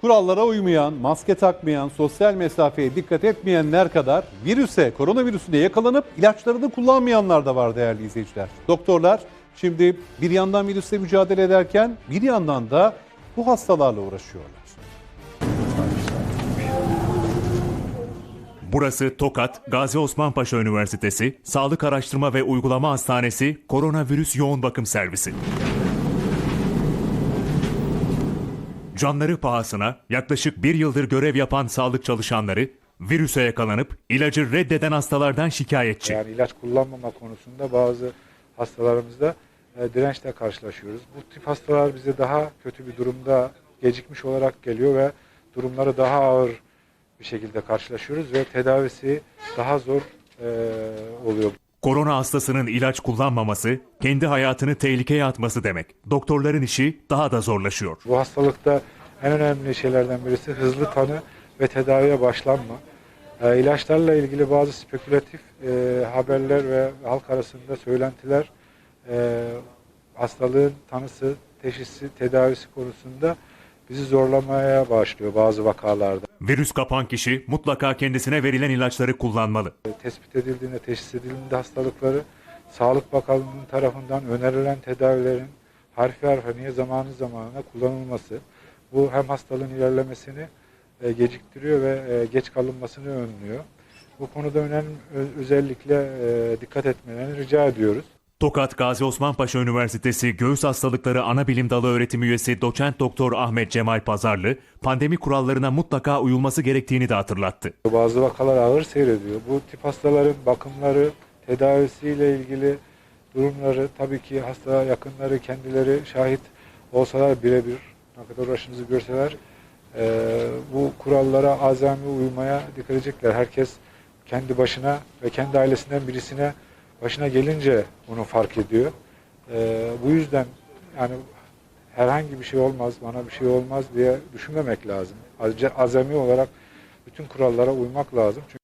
Kurallara uymayan, maske takmayan, sosyal mesafeye dikkat etmeyenler kadar virüse, koronavirüsüne yakalanıp ilaçlarını kullanmayanlar da var değerli izleyiciler. Doktorlar şimdi bir yandan virüsle mücadele ederken bir yandan da bu hastalarla uğraşıyorlar. Burası Tokat, Gazi Osman Paşa Üniversitesi, Sağlık Araştırma ve Uygulama Hastanesi, Koronavirüs Yoğun Bakım Servisi. Canları pahasına yaklaşık bir yıldır görev yapan sağlık çalışanları, virüse yakalanıp ilacı reddeden hastalardan şikayetçi. Yani ilaç kullanmama konusunda bazı hastalarımızda e, dirençle karşılaşıyoruz. Bu tip hastalar bize daha kötü bir durumda gecikmiş olarak geliyor ve durumları daha ağır bir şekilde karşılaşıyoruz ve tedavisi daha zor e, oluyor. Korona hastasının ilaç kullanmaması, kendi hayatını tehlikeye atması demek. Doktorların işi daha da zorlaşıyor. Bu hastalıkta en önemli şeylerden birisi hızlı tanı ve tedaviye başlanma. E, ilaçlarla ilgili bazı spekülatif e, haberler ve halk arasında söylentiler e, hastalığın tanısı, teşhisi, tedavisi konusunda bizi zorlamaya başlıyor bazı vakalarda. Virüs kapan kişi mutlaka kendisine verilen ilaçları kullanmalı. Tespit edildiğinde, teşhis edildiğinde hastalıkları Sağlık Bakanlığı'nın tarafından önerilen tedavilerin harfi harfaniye zamanı zamanına kullanılması. Bu hem hastalığın ilerlemesini e, geciktiriyor ve e, geç kalınmasını önlüyor. Bu konuda önemli özellikle e, dikkat etmelerini rica ediyoruz. Tokat Gazi Osman Paşa Üniversitesi Göğüs Hastalıkları Anabilim Dalı öğretim üyesi doçent doktor Ahmet Cemal Pazarlı, pandemi kurallarına mutlaka uyulması gerektiğini de hatırlattı. Bazı vakalar ağır seyrediyor. Bu tip hastaların bakımları, tedavisiyle ilgili durumları tabii ki hasta yakınları kendileri şahit olsalar birebir ne kadar uğraşımızı görseler eee, bu kurallara azami uymaya dikkat edecekler. Herkes kendi başına ve kendi ailesinden birisine başına gelince bunu fark ediyor. Eee, bu yüzden yani herhangi bir şey olmaz, bana bir şey olmaz diye düşünmemek lazım. Azami olarak bütün kurallara uymak lazım. Çünkü